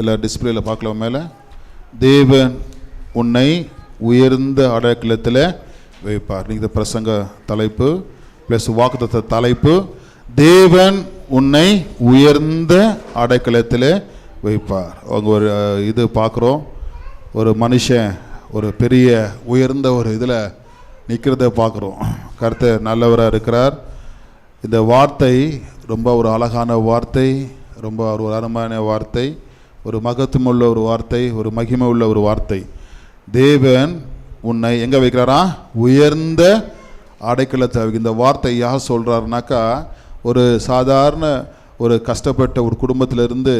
எல்லா டிஸ்பிளேல பார்க்கலாம் மேலே. தேவன் உன்னை உயர்ந்த அடைக்கலத்தில் வைப்பார். நீங்கள் இந்த பிரசங்க தலைப்பு ப்ளஸ் வாக்குத்த தலைப்பு. தேவன் உன்னை உயர்ந்த அடைக்கலத்தில் வைப்பார். அவங்க ஒரு இது பார்க்குறோம். ஒரு மனுஷன் ஒரு பெரிய உயர்ந்த ஒரு இதில் நிற்கிறத பார்க்குறோம். கருத்து நல்லவராக இருக்கிறார். இந்த வார்த்தை ரொம்ப ஒரு அழகான வார்த்தை ரொம்ப ஒரு அருமையான வார்த்தை. ஒரு மகத்துவமுள்ள ஒரு வார்த்தை ஒரு மகிமை உள்ள ஒரு வார்த்தை. தேவன் உன்னை எங்கே வைக்கிறாரா? உயர்ந்த அடைக்கலத்தை இந்த வார்த்தை யார் சொல்கிறாருனாக்கா ஒரு சாதாரண ஒரு கஷ்டப்பட்ட ஒரு குடும்பத்திலிருந்து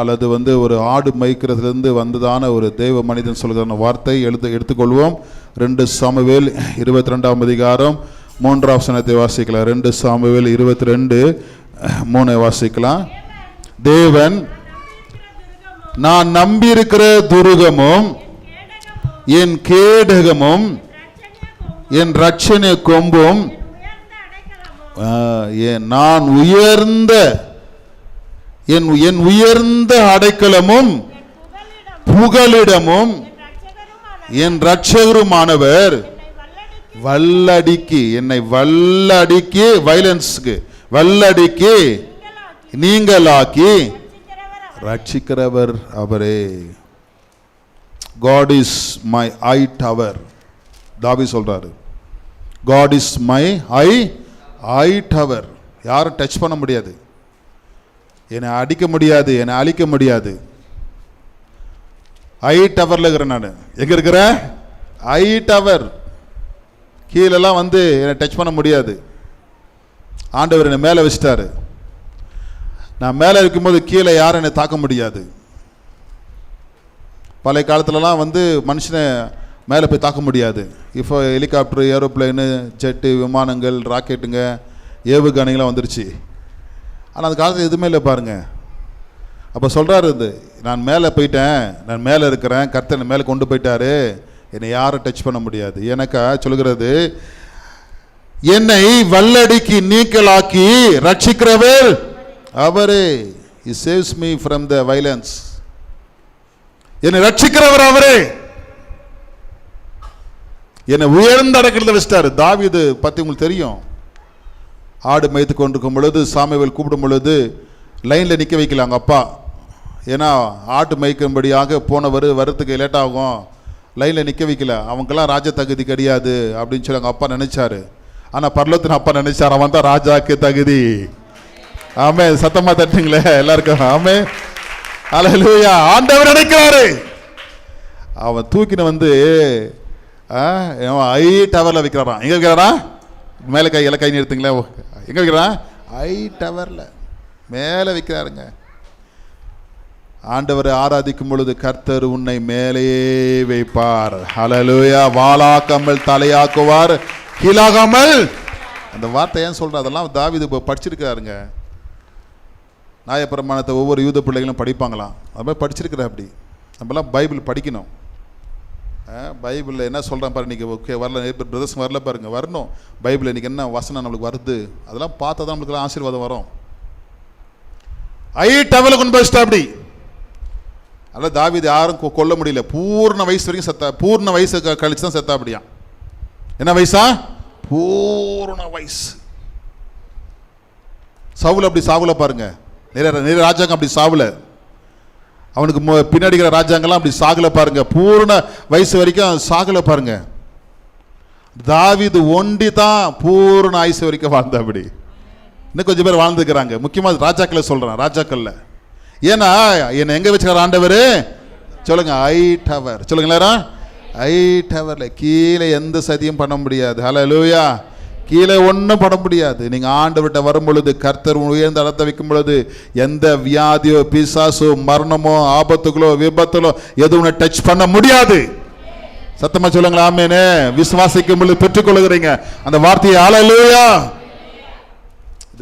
அல்லது வந்து ஒரு ஆடு மேய்க்கிறதுலேருந்து வந்ததான ஒரு தெய்வ மனிதன் சொல்கிற வார்த்தை எழுத்து எடுத்துக்கொள்வோம். ரெண்டு சாமுவேல் இருபத்தி ரெண்டாம் அதிகாரம் மூன்றாம் சனத்தை வாசிக்கலாம். ரெண்டு சாமுவேல் இருபத்தி ரெண்டு மூணை வாசிக்கலாம். தேவன் நான் நம்பியிருக்கிற துருகமும் என் கேடகமும் என் ரட்சணை கொம்பும் என் நான் உயர்ந்த என் என் உயர்ந்த அடைக்கலமும் புகலிடமும் என் ரட்சகருமானவர் வல்லடிக்கு என்னை வல்லடிக்கு வைலன்ஸ்க்கு வல்லடிக்கு நீங்களாக்கி ரட்சிக்கிறவர் அவரே. God is my high tower தாவி சொல்கிறாரு God is my high high tower யாரும் டச் பண்ண முடியாது. என்னை அடிக்க முடியாது என்னை அழிக்க முடியாது. ஐ டவரில் இருக்கிறேன் நான். எங்கே இருக்கிறேன் ஐ டவர் கீழெல்லாம் வந்து என்னை டச் பண்ண முடியாது. ஆண்டவர் என்னை மேலே வச்சிட்டாரு. நான் மேலே இருக்கும்போது கீழே யாரும் என்னை தாக்க முடியாது. பழைய காலத்துலலாம் வந்து மனுஷனை மேலே போய் தாக்க முடியாது. இப்போ ஹெலிகாப்டர் ஏரோப்ளேனு ஜெட்டு விமானங்கள் ராக்கெட்டுங்க ஏவுகணைகள்லாம் வந்துருச்சு. ஆனால் அந்த காலத்தில் எதுவுமே இல்லை பாருங்கள் அப்போ சொல்கிறாரு இது நான் மேலே போயிட்டேன் நான் மேலே இருக்கிறேன் கர்த்தர் என்னை மேலே கொண்டு போயிட்டாரு என்னை யாரும் டச் பண்ண முடியாது. எனக்கா சொல்கிறது என்னை வல்லடிக்கு நீக்கலாக்கி ரட்சிக்கிறவர் அவரே he saves me from the violence என்னை ரட்சிக்கிறவர் அவரே. என்னை உயர்ந்த அடக்கிறத வச்சிட்டாரு. தாவிது பற்றி உங்களுக்கு தெரியும். ஆடு மேய்த்து கொண்டிருக்கும் பொழுது சாமிவேல் கூப்பிடும் பொழுது லைனில் நிற்க வைக்கல அவங்க அப்பா. ஏன்னா ஆட்டு மேய்க்கும்படியாக போனவர் வரத்துக்கு லேட் ஆகும். லைனில் நிற்க வைக்கல. அவங்கெல்லாம் ராஜ தகுதி கிடையாது அப்படின்னு சொல்லி அவங்க அப்பா நினைச்சாரு. ஆனால் பர்லத்தின் அப்பா நினைச்சார். அவன் தான் ராஜாக்கு தகுதி. ஆமே சத்தமா தட்டுங்களே எல்லாருக்கும் ஆமே அலலூயா ஆண்டவர் நினைக்கிறாரு அவன் தூக்கின வந்து ஆ, ஐ டவரில் வைக்கிறாராம். எங்கே வைக்கிறாரா? மேலே கை இலக்கை கை நிறுத்துங்களேன் எங்கே வைக்கிறான் ஐ டவரில் மேலே வைக்கிறாருங்க. ஆண்டவரை ஆராதிக்கும் பொழுது கர்த்தர் உன்னை மேலே வைப்பார். அலலூயா வாளாக்காமல் தலையாக்குவார். கீழாகாமல். அந்த வார்த்தை ஏன் சொல்ற? அதெல்லாம் தாவீது இப்போ படிச்சிருக்காருங்க நியாயப்பிரமாணத்தை ஒவ்வொரு யூத பிள்ளைகளும் படிப்பாங்களாம். அது மாதிரி படிச்சிருக்கிற அப்படி. நம்மலாம் பைபிள் படிக்கணும். பைபிளில் என்ன சொல்கிறேன் பாரு இன்றைக்கி ஓகே வரல பிரதர்ஸ் வரல பாருங்க வரணும். பைபிள் இன்றைக்கி என்ன வசனம் நம்மளுக்கு வருது? அதெல்லாம் பார்த்தா தான் நம்மளுக்கு ஆசீர்வாதம் வரும். ஐ டவலை கொண்டு போய் அப்படி. அதனால் தாவீது யாரும் கொ- கொல்ல முடியல. பூர்ண வயசு வரைக்கும் செத்தா பூர்ண வயசு கழிச்சு தான் செத்தா அப்படியா என்ன வயசா? பூர்ண வயசு. சவுல் அப்படி சாவுல பாருங்கள் நிறைய நிறைய ராஜாங்க அப்படி சாவல. அவனுக்கு மு- பின்னாடி இருக்கிற ராஜாங்கெல்லாம் அப்படி சாகலை பாருங்க. பூர்ண வயசு வரைக்கும் சாகலை பாருங்க. தாவிது ஒண்டி தான் பூர்ண ஆயுசு வரைக்கும் வாழ்ந்த அப்படி. இன்னும் கொஞ்சம் பேர் வாழ்ந்துக்கிறாங்க முக்கியமாக ராஜாக்களை சொல்கிறேன் ராஜாக்களில். ஏன்னா என்னை எங்கே வச்சுக்கிற ஆண்டவர்? சொல்லுங்க ஐ டவர் சொல்லுங்களா ஐ டவரில் கீழே எந்த சதியும் பண்ண முடியாது. ஹalleluya கீழே ஒன்றும் பண்ண முடியாது. நீங்கள் ஆண்டவர்கிட்ட வரும் பொழுது கர்த்தர் உயர்ந்த இடத்தை வைக்கும் பொழுது எந்த வியாதியோ பிசாசோ மரணமோ ஆபத்துகளோ விபத்துகளோ எதுவும் டச் பண்ண முடியாது. சத்தமாக சொல்லுங்களா ஆமேனே. விசுவாசிக்கும் பொழுது பெற்றுக்கொள்கிறீங்க. அந்த வார்த்தையை ஹalleluya.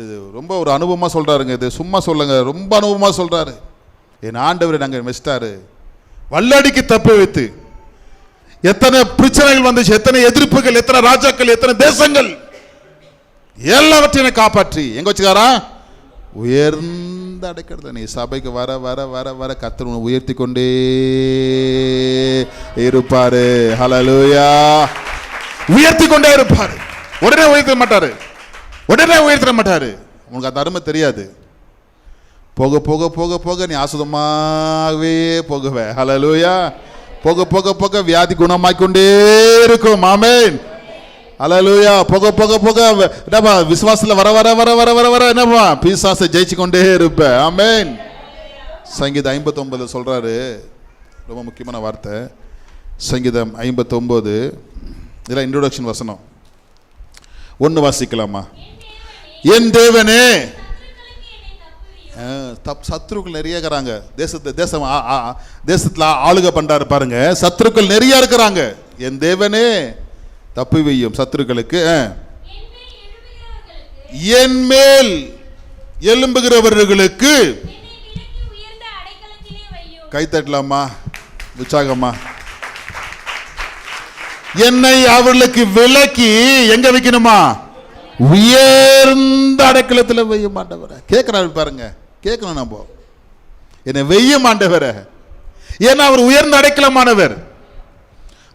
இது ரொம்ப ஒரு அனுபவமாக சொல்கிறாருங்க இது. சும்மா சொல்லுங்க ரொம்ப அனுபவமாக சொல்கிறாரு என் ஆண்டவரை நாங்கள் வச்சிட்டாரு வல்லடிக்கு தப்பு வைத்து எத்தனை பிரச்சனைகள் வந்துச்சு எத்தனை எதிர்ப்புகள் எத்தனை ராஜாக்கள் எத்தனை தேசங்கள். எல்லாவற்றையும் காப்பாற்றி. எங்க வச்சுக்காரா? உயர்ந்த அடைக்கிறது நீ சபைக்கு வர வர வர வர கத்தர் உயர்த்தி கொண்டே இருப்பாரு. ஹலலூயா உயர்த்தி கொண்டே இருப்பாரு. உடனே உயர்த்த மாட்டாரு. உடனே உயர்த்த மாட்டாரு. உனக்கு அந்த அருமை தெரியாது. போக போக போக போக நீ ஆசுதமாகவே போகவே. ஹலலூயா போக போக போக வியாதி குணமாக்கொண்டே இருக்கும். மாமேன் அலலூயா புக புக போக. என்னப்பா விசுவாசத்தில் வர வர வர வர வர வர என்னப்பா பிசாசை ஜெயிச்சு கொண்டே இருப்பேன் ஆமேன் சங்கீதம் ஐம்பத்தொம்பது சொல்கிறாரு ரொம்ப முக்கியமான வார்த்தை. சங்கீதம் ஐம்பத்தொம்போது இதெல்லாம் இன்ட்ரோடக்ஷன் வசனம். ஒன்று வாசிக்கலாமா? என் தேவனே. ஆ, தப் சத்ருக்கள் நிறைய இருக்கிறாங்க. தேசத்து தேசம் தேசத்தில் ஆளுக பண்ணுறாரு பாருங்க சத்ருக்கள் நிறைய இருக்கிறாங்க. என் தேவனே. தப்பி வையும் சத்துருக்களுக்கு. என் மேல் எலும்புகிறவர்களுக்கு கை தட்டலாமா? உற்சாகமா? என்னை அவர்களுக்கு விலக்கி எங்க வைக்கணுமா? உயர்ந்த அடைக்கலத்தில் வைய மாட்டவர. கேட்கிறாரு பாருங்க. கேட்கணும் நம்ம. என்னை வெய்ய மாண்டவர ஏன்னா அவர் உயர்ந்த அடைக்கலமானவர்.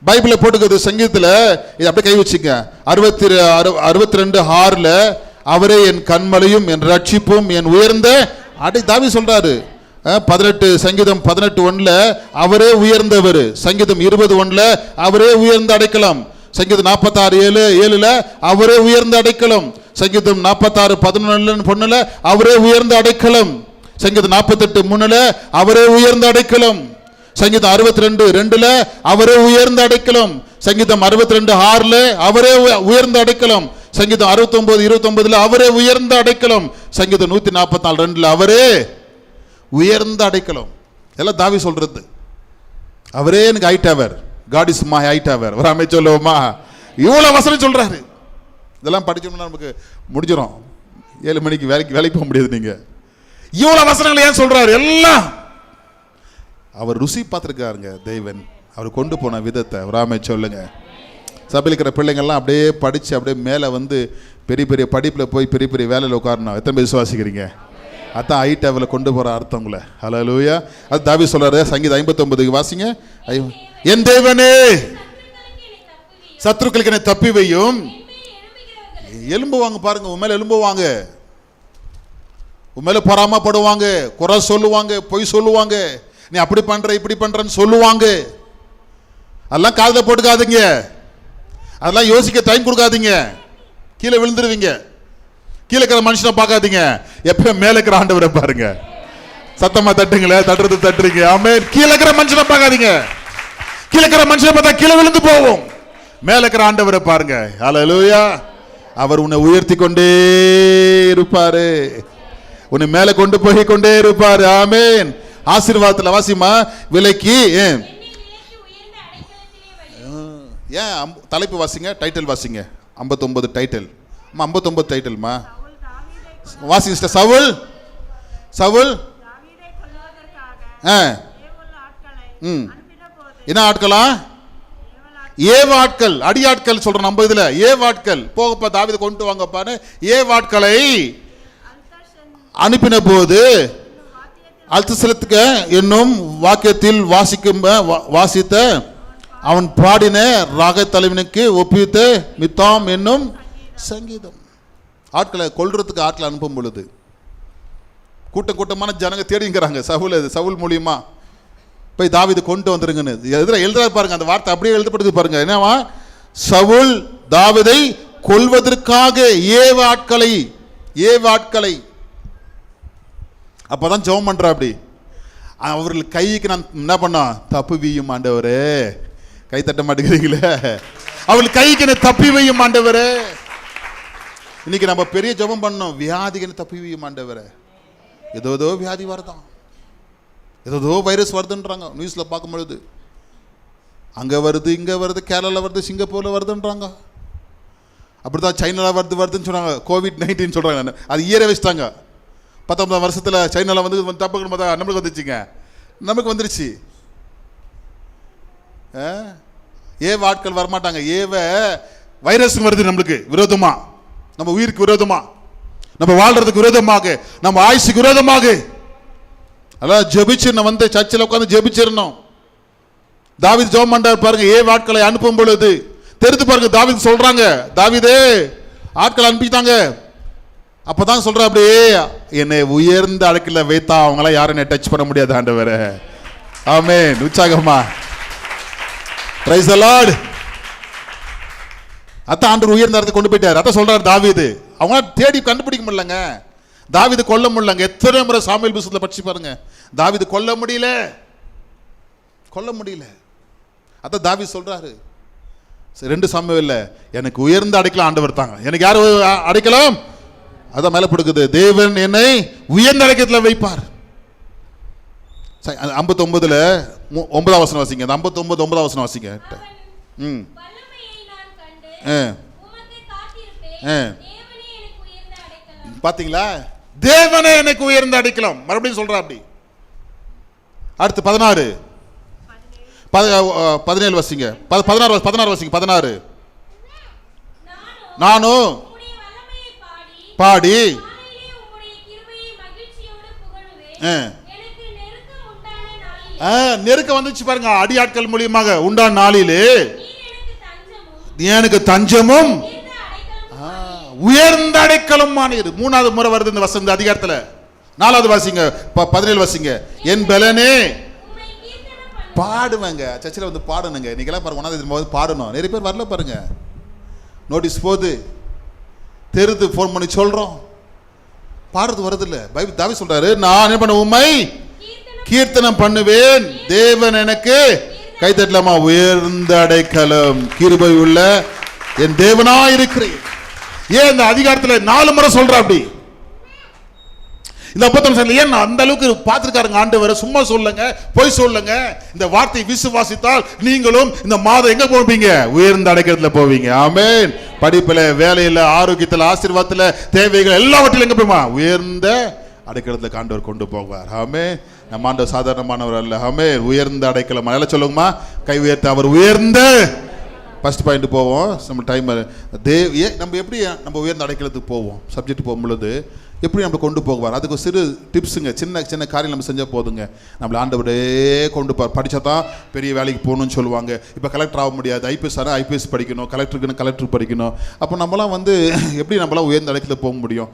பைபிளை போட்டுக்கிறது சங்கீதத்தில் இது அப்படியே கை வச்சுங்க. அறுபத்தி அறுபத்தி ரெண்டு ஆறில் அவரே என் கண்மலையும் என் ரட்சிப்பும் என் உயர்ந்த அடை தாவி சொல்கிறாரு பதினெட்டு சங்கீதம் பதினெட்டு ஒன்றில் அவரே உயர்ந்தவர். சங்கீதம் இருபது ஒன்றில் அவரே உயர்ந்த அடைக்கலம். சங்கீதம் நாற்பத்தாறு ஏழு ஏழில் அவரே உயர்ந்த அடைக்கலம். சங்கீதம் நாற்பத்தாறு பதினொன்று பொண்ணுல அவரே உயர்ந்த அடைக்கலம். சங்கீதம் நாற்பத்தெட்டு மூணுல அவரே உயர்ந்த அடைக்கலம். சங்கீதம் அறுபத்தி ரெண்டு ரெண்டுல அவரே உயர்ந்த அடைக்கலம். சங்கீதம் அறுபத்தி ரெண்டு ஆறுல அவரே உயர்ந்த அடைக்கலம். சங்கீதம் அறுபத்தி ஒன்பது இருபத்தி ஒன்பதுல அவரே உயர்ந்த அடைக்கலம். சங்கீதம் நூத்தி நாற்பத்தி நாலு ரெண்டுல அவரே உயர்ந்த அடைக்கலம். எல்லாம் தாவி சொல்றது. அவரே எனக்கு high tower God is my high tower வராமே சொல்லுவோமா? இவ்வளவு வசனம் சொல்றாரு. இதெல்லாம் படிச்சோம்னா நமக்கு முடிஞ்சிடும் ஏழு மணிக்கு வேலைக்கு வேலைக்கு போக முடியாது நீங்க. இவ்வளவு வசனங்களை ஏன் சொல்றாரு? எல்லாம் அவர் ருசி பார்த்துருக்காருங்க தெய்வன் அவர் கொண்டு போன விதத்தை வராமே சொல்லுங்க. சபையில் இருக்கிற பிள்ளைங்கள்லாம் அப்படியே படித்து அப்படியே மேலே வந்து பெரிய பெரிய படிப்பில் போய் பெரிய பெரிய வேலையில் உட்காரணும். எத்தனை பேர் விசுவாசிக்கிறீங்க? அதான் ஐ டேவில் கொண்டு போகிற அர்த்தங்களை ஹலோ லூயா அது தாவி சொல்கிறாரு சங்கீதம் ஐம்பத்தொம்பதுக்கு வாசிங்க. ஐயோ என் தேவனே சத்ருக்களுக்கு என்னை தப்பி வையும். எலும்புவாங்க பாருங்க உன் மேலே எலும்புவாங்க. உன் மேலே பொறாமப்படுவாங்க குறை சொல்லுவாங்க பொய் சொல்லுவாங்க. நீ அப்படி பண்ற இப்படி பண்றன்னு சொல்லுவாங்க. அதெல்லாம் காதுல போட்டுக்காதீங்க. அதெல்லாம் யோசிக்க டைம் கொடுக்காதீங்க. கீழே விழுந்துருவீங்க. கீழே இருக்கிற மனுஷனை பார்க்காதீங்க. எப்பயும் மேல இருக்கிற ஆண்டவரை பாருங்க. சத்தமா தட்டுங்களே தட்டுறது தட்டுறீங்க. ஆமே கீழே இருக்கிற மனுஷனை பார்க்காதீங்க. கீழே இருக்கிற மனுஷனை பார்த்தா கீழே விழுந்து போவோம். மேல இருக்கிற ஆண்டவரை பாருங்க. ஹalleluya அவர் உன்னை உயர்த்தி கொண்டே இருப்பாரு. உன்னை மேல கொண்டு போய் கொண்டே இருப்பாரு. ஆமேன். ஆசீர்வாதத்துல வாசிமா விலைக்கு ஏன் தலைப்பு வாசிங்க டைட்டில் வாசிங்க. ஐம்பத்தொன்பது டைட்டில் அம்மா ஐம்பத்தொன்பது டைட்டில்மா வாசிங்க சிஸ்டர் சவுல். சவுல். ஆ. ம். என்ன ஆட்களா? ஏவ ஆட்கள். அடி ஆட்கள் சொல்றோம் நம்ம இதுல. ஏவ ஆட்கள். போகப்பா தாவித கொண்டு வாங்கப்பான்னு. ஏவ ஆட்களை அனுப்பின போது அல்தசலத்துக்க என்னும் வாக்கியத்தில் வாசிக்கும் வா- வாசித்த அவன் பாடின ராக தலைவனுக்கு ஒப்பித்த மித்தாம் என்னும் சங்கீதம். ஆட்களை கொள்றதுக்கு ஆட்களை அனுப்பும் பொழுது கூட்டம் கூட்டமான ஜனங்க தேடிங்கிறாங்க. சவுல் அது சவுல் மூலியமா போய் தாவீது கொண்டு வந்துருங்கன்னு. எதிர எழுதுறாரு பாருங்க அந்த வார்த்தை அப்படியே எழுதப்படுது பாருங்க. என்னவா? சவுல் தாவிதை கொல்வதற்காக ஏவ ஆட்களை ஏவ ஆட்களை அப்போதான் ஜெபம் பண்றா அப்படி. அவர்கள் கைக்கு நான் என்ன பண்ணோம் தப்பு வீயும் ஆண்டவரே. கை தட்ட மாட்டேங்கிறீங்களே. அவள் கைக்கு என்ன தப்பி வையும் ஆண்டவரே. இன்னைக்கு நம்ம பெரிய ஜெபம் பண்ணோம். வியாதிக்கு என்ன தப்பி வையும் ஆண்டவரே. ஏதோ ஏதோ வியாதி வருதான். ஏதோ வைரஸ் வருதுன்றாங்க. நியூஸில் பார்க்கும்பொழுது. அங்கே வருது இங்கே வருது கேரளாவில் வருது சிங்கப்பூரில் வருதுன்றாங்க. அப்படி தான் சைனாவில் வருது வருதுன்னு சொன்னாங்க. கோவிட் நைன்டீன் சொல்கிறாங்க அது ஈர வச்சுட்டாங்க. பத்தொன்பதாம் வருஷத்தில் சைனாவில் வந்து வந்து பார்த்தா நம்மளுக்கு வந்துச்சுங்க. நமக்கு வந்துருச்சு. ஆ? ஏவ ஆட்கள் வரமாட்டாங்க. ஏவ வைரஸ் வருது நம்மளுக்கு விரோதமா. நம்ம உயிருக்கு விரோதமாக நம்ம வாழ்கிறதுக்கு விரோதமாக. நம்ம ஆயுசுக்கு விரோதமாக. அதான் ஜெபிச்சிருந்தோம் வந்து சர்ச்சில் உட்காந்து ஜெபிச்சிருந்தோம் தாவித் ஜோம் பண்றாரு பாருங்க. ஏ ஆட்களை அனுப்பும் பொழுது. தெரிந்து பாருங்க தாவித் சொல்றாங்க. தாவீதே ஆட்களை அனுப்பிட்டாங்க. அப்பதான் சொல்ற அப்படியே என்னை உயர்ந்த அடக்கில் வைத்தா அவங்களாம் யாரும் என்னை டச் பண்ண முடியாது ஆண்டவரே. ஆமே உற்சாகமா. பிரைஸ் அலாட் லார்ட் ஆண்டு உயர்ந்த இடத்துக்கு கொண்டு போயிட்டார். அதான் சொல்றாரு தாவிது அவங்களால தேடி கண்டுபிடிக்க முடியலங்க. தாவீது கொல்ல முடியலங்க. எத்தனை முறை சாமியல் புஸ்தகத்தில் படிச்சு பாருங்க. தாவிது கொல்ல முடியல. கொல்ல முடியல. அதான் தாவி சொல்றாரு. சரி, ரெண்டு சமயம் இல்லை எனக்கு உயர்ந்த அடைக்கலாம் ஆண்டவர் தாங்க. எனக்கு யார் அடைக்கலாம்? அதான் மேலே கொடுக்குது தேவன் என்னை உயர்ந்த அடைக்கத்தில் வைப்பார். ஐம்பத்தொம்பதில் ஒன்பதாம் வசனம் வாசிங்க. அந்த ஐம்பத்தொம்பது ஒன்பதாம் வசனம் வாசிங்க. ம். ஆ. ஆ. தேவனே எனக்கு உயர்ந்த அடைக்கலாம். அடிக்கலாம் மறுபடியும் சொல்கிறா அப்படி. அடுத்து பதினாறு. பதினேழு வசிங்க. பதினாறு பதினாறு வசிங்க. பதினாறு. நானும் ஆ, நெருக்கம் வந்துச்சு பாருங்க அடியாட்கள் மூலியமாக உண்டான நாளிலே? எனக்கு தஞ்சமும் உயர்ந்த அடைக்கலம் ஆ, உயர்ந்த அடைக்கலமானீர் மூணாவது முறை வருது இந்த வசந்த அதிகாரத்துல. நாலாவது வாசிங்க பதினேழு வாசிங்க. என் பலனே. பாடுவேங்க. சர்ச்சில் வந்து பாடணுங்க. நீங்களாம் பாருங்க ஒன்றாவது போது பாடணும். நிறைய பேர் வரல பாருங்க. நோட்டீஸ் போகுது தெருது ஃபோன் பண்ணி சொல்கிறோம் பாடுறது வருது இல்லை பைபிள் தாவி சொல்றாரு நான் என்ன பண்ண உண்மை கீர்த்தனம் கீர்த்தனம் பண்ணுவேன். தேவன் எனக்கு கைத்தட்டலாமா உயர்ந்த அடைக்கலம். கிருபை உள்ள என் தேவனா இருக்கிறேன் ஏன் இந்த அதிகாரத்தில் நாலு முறை சொல்ற அப்படி? இந்த அப்பத்தம் சொல்லி ஏன் அந்த அளவுக்கு பார்த்துருக்காருங்க? ஆண்டவரை சும்மா சொல்லுங்க போய் சொல்லுங்க. இந்த வார்த்தை விசுவாசித்தால் நீங்களும் இந்த மாதம் எங்க போவீங்க? உயர்ந்த அடைக்கிறதுல போவீங்க. ஆமென். படிப்புல வேலையில ஆரோக்கியத்துல ஆசீர்வாதத்துல தேவைகள் எல்லாவற்றிலும் எங்க போய்மா உயர்ந்த அடைக்கிறதுல காண்டவர் கொண்டு போவார். ஆமே நம்ம ஆண்டவர் சாதாரணமானவர் அல்ல. ஆமே உயர்ந்த அடைக்கலம். அதெல்லாம் சொல்லுங்கம்மா. கை உயர்த்த அவர் உயர்ந்த. ஃபஸ்ட் பாயிண்ட் போவோம். நம்ம டைம் தேவ் ஏ நம்ம எப்படி நம்ம உயர்ந்த அடைக்கலத்துக்கு போவோம்? சப்ஜெக்ட் போகும் பொழுது எப்படி நம்ம கொண்டு போவார் அதுக்கு ஒரு சிறு டிப்ஸுங்க சின்ன சின்ன காரியம் நம்ம செஞ்சால் போதுங்க. நம்மளை ஆண்டவரே கொண்டு போ படித்தா தான் பெரிய வேலைக்கு போகணும்னு சொல்லுவாங்க. இப்போ கலெக்டர் ஆக முடியாது. ஐபிஎஸ் ஆனால் ஐபிஎஸ் படிக்கணும். கலெக்டருக்குன்னு கலெக்டர் படிக்கணும். அப்போ நம்மலாம் வந்து எப்படி நம்மளாம் உயர்ந்த இடத்துல போக முடியும்?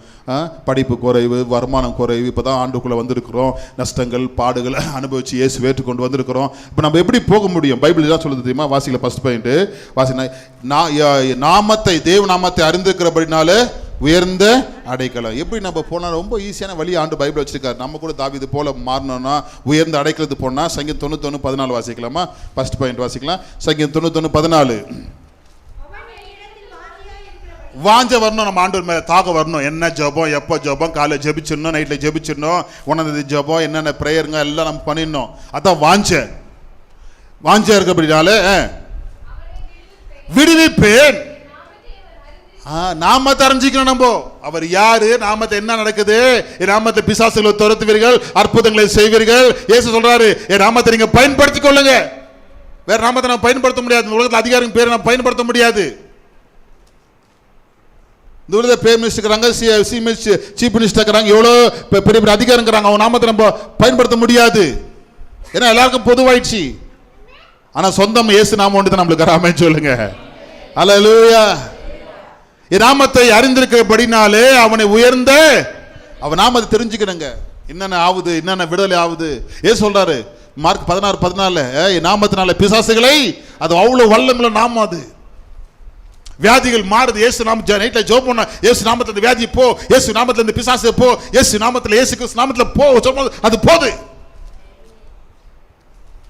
படிப்பு குறைவு வருமானம் குறைவு இப்போ தான் ஆண்டுக்குள்ளே வந்திருக்கிறோம். நஷ்டங்கள் பாடுகள் அனுபவித்து இயேசு வேற்று கொண்டு வந்திருக்கிறோம். இப்போ நம்ம எப்படி போக முடியும்? பைபிள் தான் சொல்லுது தெரியுமா? வாசிக்கல ஃபஸ்ட் பாயிண்ட்டு வாசி நான் நாமத்தை தேவ நாமத்தை அறிந்திருக்கிறபடினால உயர்ந்த அடைக்கலம். எப்படி நம்ம போனால் ரொம்ப ஈஸியான வழி ஆண்டு பைபிள் வச்சிருக்காரு. நம்ம கூட தாவிது போல மாறணும்னா உயர்ந்த அடைக்கிறது போனால் சங்கீதம் தொண்ணூத்தொன்று பதினாலு வாசிக்கலாமா? ஃபர்ஸ்ட் பாயிண்ட் வாசிக்கலாம். சங்கீதம் தொண்ணூத்தொன்று பதினாலு. வாஞ்ச வரணும் நம்ம ஆண்டவர் மேலே தாக வரணும். என்ன ஜெபம் எப்போ ஜெபம்? காலையில் ஜெபிச்சிடணும் நைட்டில் ஜெபிச்சிடணும். உணர்ந்தது ஜெபம் என்னென்ன ப்ரேயருங்க எல்லாம் நம்ம பண்ணிடணும். அதான் வாஞ்ச. வாஞ்சா இருக்கிறபடினால விடுவிப்பேன். ஆ, நாமத்தை நம்ம. அவர் யாரு? நாமத்தை என்ன நடக்குது? என் நாமத்தை பிசாசுகளை துரத்துவீர்கள் அற்புதங்களை செய்வீர்கள். இயேசு சொல்றாரு என் நாமத்தை நீங்க பயன்படுத்திக் கொள்ளுங்க. வேற நாமத்தை நம்ம பயன்படுத்த முடியாது. உலகத்தில் அதிகாரம் பேரை நம்ம பயன்படுத்த முடியாது. இந்த உலகத்தில் பிரேம் மினிஸ்டர் இருக்கிறாங்க C C minister chief minister இருக்கிறாங்க எவ்வளோ பெரிய பெரிய அதிகாரம் இருக்கிறாங்க. அவங்க நாமத்தை நம்ம பயன்படுத்த முடியாது. ஏன்னா எல்லாருக்கும் பொதுவாயிடுச்சு ஆனால் சொந்தம் இயேசு நாம ஒன்று தான் நம்மளுக்கு ராமே சொல்லுங்க. அல்லேலூயா நாமத்தை அறிந்திருக்கிறபடினாலே அவனை உயர்ந்த அவன் நாமத்தை தெரிஞ்சுக்கணுங்க. என்னென்ன ஆகுது என்னென்ன விடுதலை ஆகுது ஏன் சொல்றாரு மார்க் பதினாறு பதினாலு என் நாமத்தினால பிசாசுகளை அது அவ்வளோ வல்லமில்ல நாமம் அது. வியாதிகள் மாறுது ஏசு நாம நைட்ல ஜோ பண்ண ஏசு நாமத்துல இருந்து வியாதி போ ஏசு நாமத்துல இந்த பிசாசு போ ஏசு நாமத்துல ஏசு கிறிஸ்து நாமத்துல போ அது போது.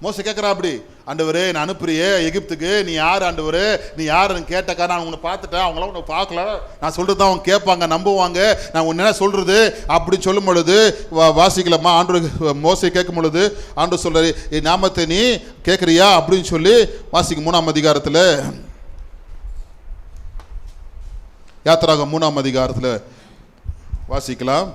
மோச கேட்குறா அப்படி ஆண்டவரே நான் அனுப்புறியே எகிப்துக்கு. நீ யார் ஆண்டவர்? நீ யாருன்னு கேட்டக்கா நான் உன்னை பார்த்துட்டேன். அவங்களாம் உன்னை பார்க்கல. நான் சொல்கிறது தான் அவங்க கேட்பாங்க நம்புவாங்க. நான் உன்ன என்ன சொல்கிறது அப்படின்னு சொல்லும் பொழுது வா வாசிக்கலாமா? ஆண்டு மோசை கேட்கும் பொழுது ஆண்டு சொல்றாரு என் நாமத்தை நீ கேட்குறியா? அப்படின்னு சொல்லி வாசிக்க மூணாம் அதிகாரத்தில் யாத்திராக மூணாம் அதிகாரத்தில் வாசிக்கலாம்.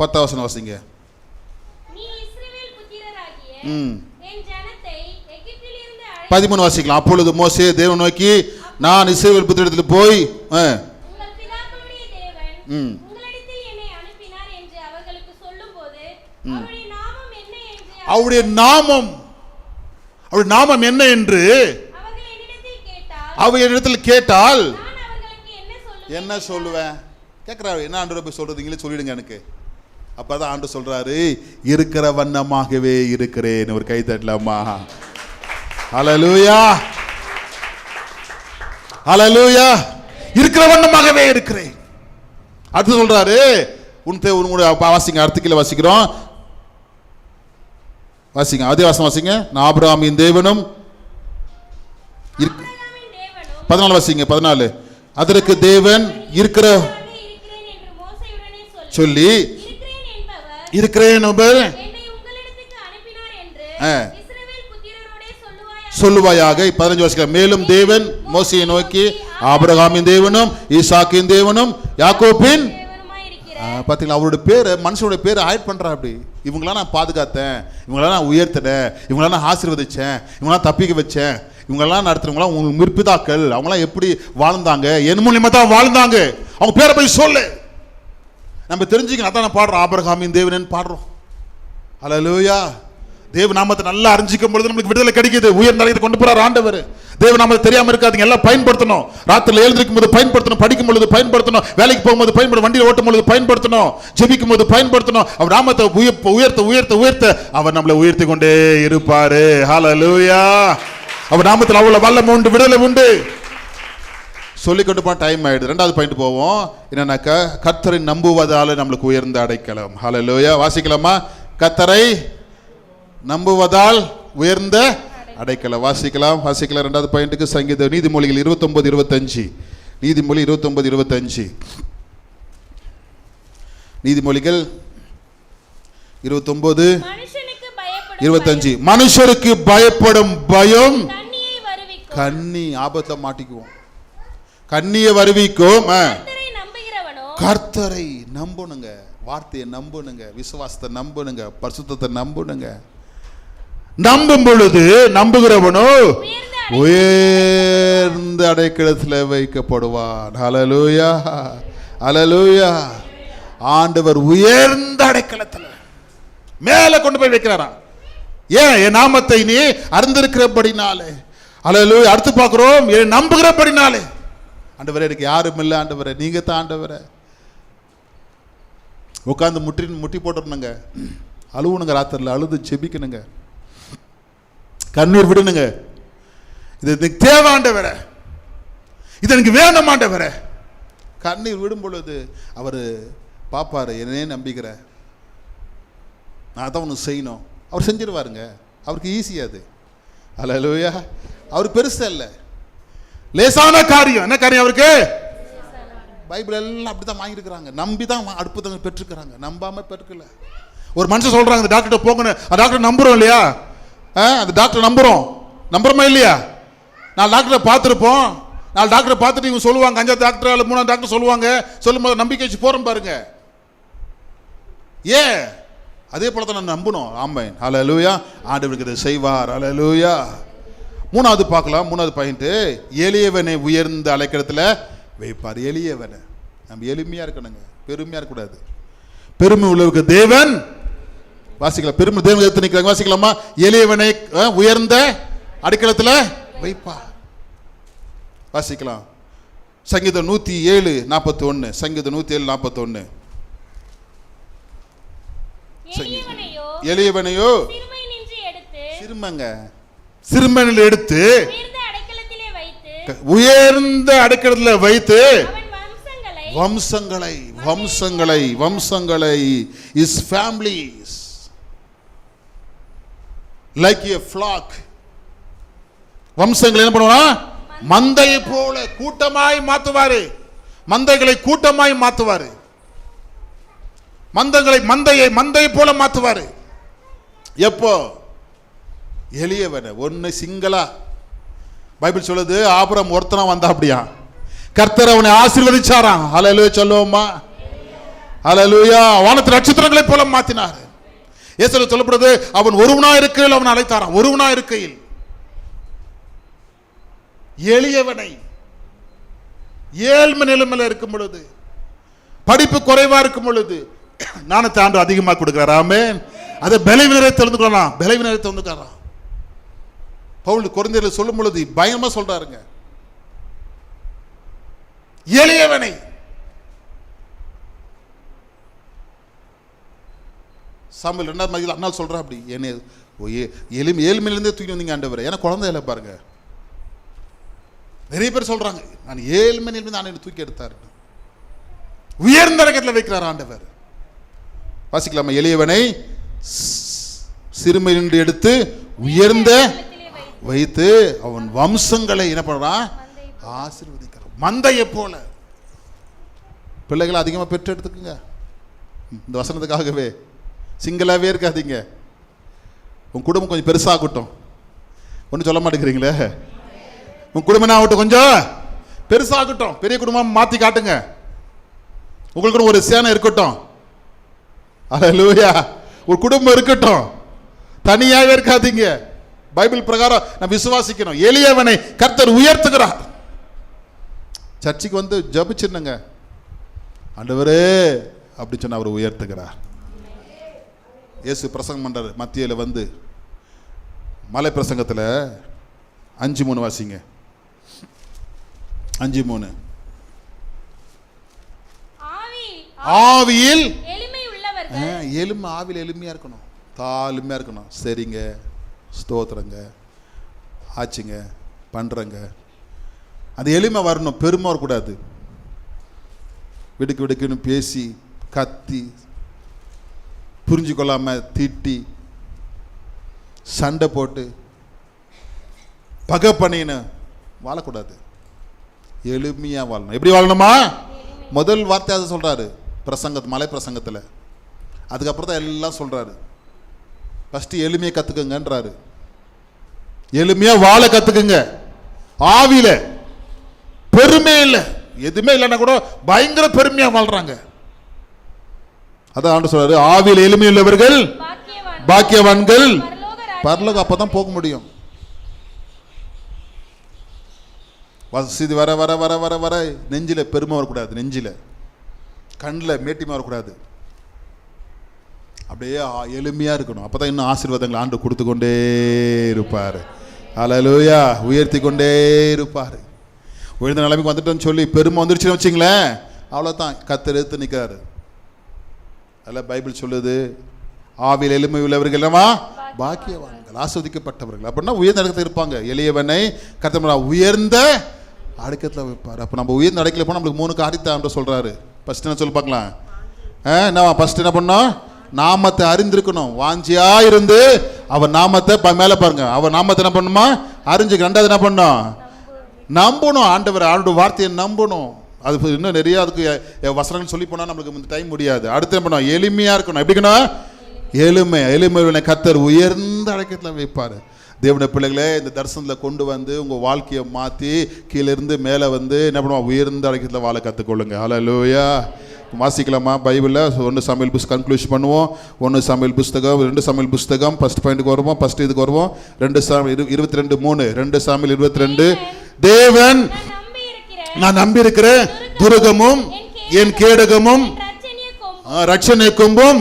பத்தாவசனம் வாசிங்க. ம். பதிமூணு வாசிக்கலாம். அப்பொழுது மோசே தேவன் நோக்கி நான் இஸ்ரவேல் புத்திரத்தில் போய் ம். அவருடைய நாமம் அவருடைய நாமம் என்ன என்று அவர்கள் என்னிடத்தில் கேட்டால் என்ன சொல்லுவேன் கேட்குறாரு என்ன ஆண்டு போய் சொல்றதுங்களே சொல்லிடுங்க எனக்கு. அப்பதான் ஆண்டு சொல்றாரு இருக்கிற வண்ணமாகவே இருக்கிறேன். ஒரு கை தட்டலாமா? ஹalleluya ஹalleluya இருக்கிற வண்ணமாகவே இருக்கிறேன். அடுத்து சொல்றாரு உன் உன்னுடைய வாசிங்க அடுத்த கீழே வாசிக்கிறோம். வாசிங்க அதே வாசம் வாசிங்க. நான் ஆபிரகாமின் தேவனும் பதினாலு வாசிங்க பதினாலு. அதற்கு தேவன் இருக்கிற சொல்லி புத்திரரோடே சொல்லுவாயாக சொல்லுவாயாக பதினஞ்சு வாசிக்கலாம் மேலும் தேவன் மோசையை நோக்கி ஆபிரகாமின் தேவனும் ஈசாக்கின் தேவனும் யாக்கோப்பின் பாத்தீங்களா அவருடைய பேரை மனுஷனுடைய பேரை ஹைட் பண்றா அப்படி. இவங்களாம் நான் பாதுகாத்தேன் இவங்களாம் நான் உயர்த்தினேன் இவங்களாம் நான் ஆசீர்வதிச்சேன் இவங்களாம் தப்பிக்க வச்சேன் இவங்கெல்லாம் நடத்துறவங்களாம் உங்களுக்கு மிற்பிதாக்கள் அவங்களாம் எப்படி வாழ்ந்தாங்க என் மூலியமா தான் வாழ்ந்தாங்க. அவங்க பேரை போய் சொல்லு. நம்ம தெரிஞ்சுக்கணும். அதான் நான் பாடுறோம். ஆபரகாமின் தேவன் பாடுறோம். ஹalleluya தேவ நாமத்தை நல்லா அறிஞ்சிக்கும் பொழுது நமக்கு விடுதலை கிடைக்குது. உயர் நிலையத்தை கொண்டு போறார் ஆண்டவர். தேவ நாமத்தை தெரியாம இருக்காதுங்க. எல்லாம் பயன்படுத்தணும். ராத்திரில எழுந்திருக்கும் போது பயன்படுத்தணும். படிக்கும் பொழுது பயன்படுத்தணும். வேலைக்கு போகும்போது பயன்படுத்த வண்டியில் ஓட்டும் பொழுது பயன்படுத்தணும். ஜெபிக்கும் போது பயன்படுத்தணும். அவர் நாமத்தை உயர் உயர்த்த உயர்த்த உயர்த்த அவர் நம்மளை உயர்த்தி கொண்டே இருப்பாரு. அவர் நாமத்தில் அவ்வளவு வல்லம் உண்டு விடுதலை உண்டு. சொல்லி கொண்டு போன டைம் ஆயிடுது. ரெண்டாவது பாயிண்ட் போவோம். என்னன்னாக்கா கர்த்தரை நம்புவதால நம்மளுக்கு உயர்ந்த அடைக்கலம். ஹalleluya வாசிக்கலாமா? கர்த்தரை நம்புவதால் உயர்ந்த அடைக்கலம். வாசிக்கலாம். வாசிக்கலாம். ரெண்டாவது பாயிண்ட்டுக்கு சங்கீத நீதிமொழிகள் இருபத்தொன்பது இருபத்தஞ்சு. நீதிமொழி இருபத்தொன்பது இருபத்தஞ்சு. நீதிமொழிகள் பயப்படும் இருபத்தஞ்சு. மனுஷருக்கு பயப்படும் பயம் கண்ணி ஆபத்துல மாட்டிக்குவோம். கண்ணிய வருவிக்கும். கர்த்தரை நம்பணுங்க வார்த்தையை நம்பணுங்க விசுவாசத்தை நம்பணுங்க பரிசுத்தத்தை நம்பணுங்க நம்பும் பொழுது நம்புகிறவனோ? உயர்ந்த அடைக்கலத்தில் வைக்கப்படுவான். ஹalleluya ஹalleluya ஆண்டவர் உயர்ந்த அடைக்கலத்தில் மேல கொண்டு போய் வைக்கிறாராம் ஏன்? என் நாமத்தை நீ அறிந்திருக்கிறபடினாலே. ஹalleluya அடுத்து பார்க்கிறோம். நம்புகிறபடினாலே. ஆண்டவரே எனக்கு யாரும் இல்லை ஆண்டவரே. நீங்கள் தான் ஆண்டவரே. உட்காந்து முட்டி முட்டி போட்டுருணுங்க அழுவணுங்க ராத்திரில் அழுது செபிக்கணுங்க கண்ணீர் விடணுங்க. இது எனக்கு தேவை வேற இது எனக்கு வேணும் வேற கண்ணீர் விடும் பொழுது அவர் பார்ப்பார் என்னையே நம்பிக்கிற நான் தான் ஒன்று செய்யணும். அவர் செஞ்சிருவாருங்க. அவருக்கு ஈஸியாக அது. அல்லா அவருக்கு பெருசாக இல்லை லேசான காரியம். என்ன காரியம் அவருக்கு? பைபிள் எல்லாம் அப்படி தான் வாங்கியிருக்கிறாங்க. நம்பி தான் வா- அற்புதங்கள் பெற்றுக்கிறாங்க. நம்பாம பெற்றுக்கல ஒரு மனுஷன் சொல்றாங்க அந்த டாக்டர்கிட்ட போகணும் அந்த டாக்டர் நம்புறோம் இல்லையா? ஆ, அந்த டாக்டர் நம்புறோம். நம்புறோமா இல்லையா? நான் டாக்டரை பார்த்துருப்போம். நாலு டாக்டரை பார்த்துட்டு இவங்க சொல்லுவாங்க. அஞ்சாவது டாக்டர் அல்ல மூணாவது டாக்டர் சொல்லுவாங்க. சொல்லும்போது நம்பிக்கை வச்சு போகிறோம் பாருங்க. ஏன்? அதே போல தான் நான் நம்பணும் ஆமாம் லூயா ஆண்டவருக்கு இதை செய்வார். ஹalleluya. மூணாவது பார்க்கலாம் மூணாவது பாயிண்ட்டு எளியவனை உயர்ந்த அலைக்கிறதுல வைப்பார். எளியவனை. நம்ம எளிமையாக இருக்கணுங்க. பெருமையாக இருக்கக்கூடாது. பெருமை உள்ளவருக்கு தேவன் வாசிக்கலாம். பெருமை தேவன் எடுத்து நிற்கிறாங்க வாசிக்கலாமா? எளியவனை உயர்ந்த அடிக்கலத்தில் வைப்பார். வாசிக்கலாம். சங்கீதம் நூற்றி ஏழு நாற்பத்தி ஒன்று சங்கீதம் நூற்றி ஏழு நாற்பத்தி ஒன்று எளியவனையோ சிறுமங்க. சிறுமனில் எடுத்து உயர்ந்த அடைக்கலத்திலே வைத்து வம்சங்களை வம்சங்களை வம்சங்களை his families like a flock வம்சங்களை என்ன பண்ணுவா மந்தையை போல கூட்டமாய் மாத்துவாரு. மந்தைகளை கூட்டமாய் மாத்துவாரு. மந்தங்களை மந்தையை மந்தையை போல மாத்துவாரு. எப்போ? எளியவனை ஒன்று சிங்களா. பைபிள் சொல்லுது ஆபரம் ஒருத்தனா வந்தா அப்படியா? கர்த்தர் அவனை ஆசீர்வதிச்சாராம். அலலு சொல்லுவோமா அலலுயா வானத்து நட்சத்திரங்களை போல மாத்தினார். ஏசல சொல்லப்படுது அவன் ஒருவனா இருக்கையில் அவன் அழைத்தாராம். ஒருவனா இருக்கையில். எளியவனை. ஏழ்மை நிலைமையில இருக்கும் பொழுது படிப்பு குறைவா இருக்கும் பொழுது ஞானத்தை ஆண்டு அதிகமாக கொடுக்குறாராமே அதை பலவீனரை திறந்துக்கலாம் பலவீனரை திறந்துக்கலாம் பவுல் குறைந்தரில் சொல்லும் பொழுது பயமா சொல்றாருங்க. எளியவனை. சாம்பல் ரெண்டாவது மதியில் அண்ணா சொல்கிறா அப்படி. என்ன ஓ, ஏ- எளிமை ஏழ்மையிலேருந்தே தூக்கி வந்தீங்க ஆண்டவர். ஏன்னா குழந்தை இல்லை பாருங்க. நிறைய பேர் சொல்றாங்க நான் ஏழ்மை நிலைமை ஆண்டவர் தூக்கி எடுத்தார். உயர்ந்த ரகத்தில் வைக்கிறார் ஆண்டவர். வாசிக்கலாமா? எளியவனை சிறுமை நின்று எடுத்து உயர்ந்த வைத்து அவன் வம்சங்களை என்ன பண்றான் ஆசீர்வதிக்கிறான். மந்தையை போல. பிள்ளைகளை அதிகமாக பெற்று எடுத்துக்குங்க. இந்த வசனத்துக்காகவே. சிங்கிளாவே இருக்காதீங்க. உன் குடும்பம் கொஞ்சம் பெருசாகட்டும் ஒன்றும் சொல்ல மாட்டேங்கிறீங்களே? உன் குடும்பம் ஆகட்டும் கொஞ்சம்? பெருசாகட்டும் பெரிய குடும்பம் மாற்றி காட்டுங்க. உங்களுக்கு ஒரு சேனை இருக்கட்டும். அல்லேலூயா ஒரு குடும்பம் இருக்கட்டும். தனியாகவே இருக்காதீங்க. பைபிள் பிரகாரம் நான் விசுவாசிக்கணும். எளியவனை கர்த்தர் உயர்த்துகிறார். சர்ச்சுக்கு வந்து ஜபிச்சிருந்தங்க. ஆண்டவரே அப்படி சொன்ன அவர் உயர்த்துகிறார். இயேசு பிரசங்கம் பண்றாரு. மத்தியில வந்து மலை பிரசங்கத்தில் அஞ்சு மூணு வாசிங்க. அஞ்சு மூணு. ஆவி ஆவியில் எளிமை ஆவியில் எளிமையாக இருக்கணும். தாழ்மையாக இருக்கணும். சரிங்க. ஸ்தோத்திரங்க. ஆச்சுங்க பண்ணுறங்க அது எளிமை வரணும் பெருமை வரக்கூடாது. விடுக்கு விடுக்குன்னு பேசி கத்தி புரிஞ்சு கொள்ளாமல் திட்டி சண்டை போட்டு பகை பண்ணின்னு வாழக்கூடாது. எளிமையாக வாழணும். எப்படி வாழணுமா? முதல் வார்த்தை அதை சொல்கிறாரு பிரசங்கத் மலை பிரசங்கத்தில் அதுக்கப்புறம் தான் எல்லாம் சொல்கிறாரு ஃபஸ்ட்டு எளிமையை கற்றுக்குங்கன்றாரு எளிமையாக வாழ கற்றுக்குங்க ஆவியில். பெருமை இல்லை. எதுவுமே இல்லைன்னா கூட பயங்கர பெருமையாக வாழ்கிறாங்க அதான் ஆண்டு சொல்றாரு ஆவியில் எளிமை உள்ளவர்கள் பாக்கியவான் பாக்கியவான்கள். பரலோகம் அப்போ தான் போக முடியும். வசதி வர வர வர வர வர. நெஞ்சில் பெருமை வரக்கூடாது நெஞ்சில். கண்ணில் மேட்டிமை வரக்கூடாது. அப்படியே எளிமையாக இருக்கணும். அப்போ தான் இன்னும் ஆசீர்வாதங்களை ஆண்டு கொடுத்து கொண்டே இருப்பார். அலலூயா உயர்த்தி கொண்டே இருப்பார். உயர்ந்த நிலைமைக்கு வந்துட்டோன்னு சொல்லி பெருமை வந்துருச்சுன்னு வச்சிங்களேன். அவ்வளோதான் கத்தெடுத்து நிற்கிறாரு அதில் பைபிள் சொல்லுது. ஆவியில் எளிமை உள்ளவர்கள் என்னவா? பாக்கியவான்கள் ஆஸ்வதிக்கப்பட்டவர்கள். அப்படின்னா உயர்ந்த இடத்துல இருப்பாங்க. எளியவனை கத்தமரா உயர்ந்த அடுக்கத்தில் வைப்பார். அப்போ நம்ம உயர்ந்த அடக்கத்தில் போனால் நம்மளுக்கு மூணு காரியத்தை சொல்கிறாரு ஃபஸ்ட்டு என்ன சொல்லி பார்க்கலாம். ஆ என்ன ஃபஸ்ட் என்ன பண்ணோம்? நாமத்தை அறிந்திருக்கணும். வாஞ்சியா இருந்து அவர் நாமத்தை ப- மேலே பாருங்க. அவர் நாமத்தை என்ன பண்ணுமா? அறிஞ்சுக்க. ரெண்டாவது என்ன பண்ணோம் நம்பணும். ஆண்டவர் ஆண்டு வார்த்தையை நம்பணும். அது இன்னும் நிறைய அதுக்கு வசனங்கள் சொல்லி போனால் நம்மளுக்கு டைம் முடியாது. அடுத்து என்ன பண்ணணும் எளிமையாக இருக்கணும். எப்படிக்கணும் எளிமை. எளிமையுள்ள கத்தர் உயர்ந்த அடக்கத்தில் வைப்பார். தேவன பிள்ளைகளே இந்த தரிசனத்தில் கொண்டு வந்து உங்கள் வாழ்க்கையை மாற்றி கீழிருந்து மேலே வந்து என்ன பண்ணுவோம் உயர்ந்த அடக்கத்தில் வாழ கற்றுக்கொள்ளுங்க ஹalleluya வாசிக்கலாமா? பைபிளில் ஒன்று சமையல் புஸ் கன்க்ளூஷன் பண்ணுவோம். ஒன்று சமையல் புஸ்தகம் ரெண்டு சமையல் புஸ்தகம். ஃபர்ஸ்ட் பாயிண்ட்டுக்கு வருவோம் ஃபஸ்ட் இதுக்கு வருவோம். ரெண்டு சாமி இரு இருபத்தி ரெண்டு மூணு. ரெண்டு சாமியில் இருபத்தி ரெண்டு தேவன் நான் நம்பி இருக்கிறேன் துருகமும் என் கேடகமும் ரட்சணை கொம்பும்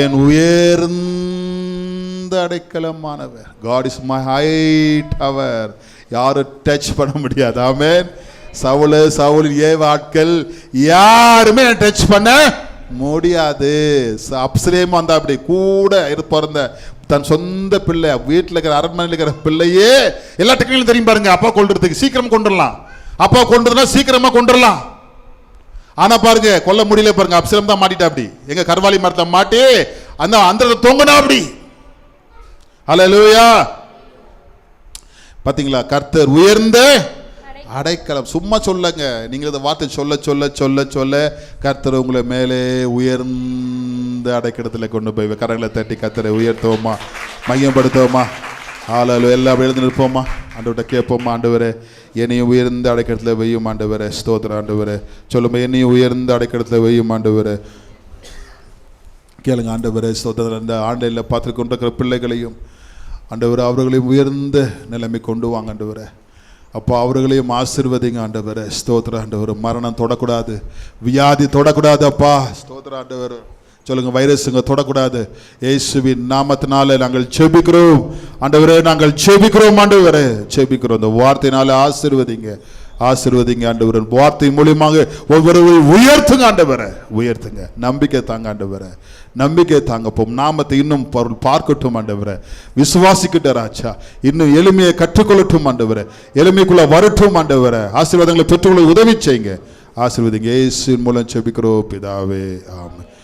என் உயர்ந்த அடைக்கலமானவர். காட் இஸ் மை ஹைட் அவர். யாரும் டச் பண்ண முடியாது. ஆமேன் சவுல சவுல் ஏவ ஆட்கள் யாருமே டச் பண்ண முடியாது. ச- அப்சலேம் வந்தா அப்படி கூட இரு பிறந்த தன் சொந்த பிள்ளை வீட்டில் இருக்கிற அரண்மனையில் இருக்கிற பிள்ளையே எல்லா டெக்னிக்கலும் தெரியும் பாருங்க. அப்பா கொண்டுறதுக்கு சீக்கிரம் கொண்டுடலாம் அப்பா கொண்டுறதுனா சீக்கிரமாக கொண்டுடலாம் ஆனால் பாருங்க கொல்ல முடியல பாருங்க. அப்சலம் தான் மாட்டிட்டா அப்படி. எங்க கருவாலி மரத்தை மாட்டி அந்த அந்த தொங்குனா அப்படி. ஹalleluya பார்த்தீங்களா கர்த்தர் உயர்ந்த அடைக்கலம். சும்மா சொல்லுங்க. நீங்கள் இந்த வார்த்தை சொல்ல சொல்ல சொல்ல சொல்ல கர்த்தர் உங்களை மேலே உயர்ந்த அடைக்கிடத்தில் கொண்டு போய் கரங்களை தட்டி கர்த்தரை உயர்த்துவோமா? மையப்படுத்துவோமா? ஆளால் எல்லாம் அப்படி எழுந்து நிற்போமா? ஆண்டவர்கிட்ட கேட்போமா? ஆண்டவரே என்னையும் உயர்ந்த அடைக்கடத்தில் வெய்யும் ஆண்டவரே. ஸ்தோத்திரம் ஆண்டவரே. சொல்லுமா என்னையும் உயர்ந்த அடைக்கிடத்தில் வெய்யும் ஆண்டவரே. கேளுங்க ஆண்டவரே ஸ்தோத்திரம். இந்த ஆன்லைனில் பார்த்து கொண்டிருக்கிற பிள்ளைகளையும் ஆண்டவர் அவர்களையும் உயர்ந்த நிலைமை கொண்டு வாங்க ஆண்டவரே. அப்போ அவர்களையும் ஆசீர்வதிங்க ஆண்டவர். ஸ்தோத்திர ஆண்டவர். மரணம் தொடக்கூடாது. வியாதி தொடக்கூடாது அப்பா. ஸ்தோத்திர ஆண்டவர். சொல்லுங்க வைரஸுங்க தொடக்கூடாது. இயேசுவின் நாமத்தினால நாங்கள் செபிக்கிறோம். ஆண்டவரே நாங்கள் செபிக்கிறோம் ஆண்டவரே. செபிக்கிறோம். இந்த வார்த்தையினால ஆசீர்வதிங்க. ஆசீர்வதிங்க ஆண்டவர். வார்த்தை மூலியமாக ஒவ்வொரு உயர்த்துங்க ஆண்டவரை. உயர்த்துங்க. நம்பிக்கை தாங்க ஆண்டவரை. நம்பிக்கை தாங்கப்போம். நாமத்தை இன்னும் பொருள் பார்க்கட்டும் ஆண்டவரே. விசுவாசிக்கிட்ட ராஜா இன்னும் எளிமையை கற்றுக்கொள்ளட்டும் ஆண்டவரே. எளிமைக்குள்ள வரட்டும் ஆண்டவரே. ஆசீர்வாதங்களை பெற்றுக்கொள்ள உதவி செய்யுங்க. ஆசீர்வதிங்க. இயேசுவின் மூலம் செபிக்கிறோம் பிதாவே. ஆமென்.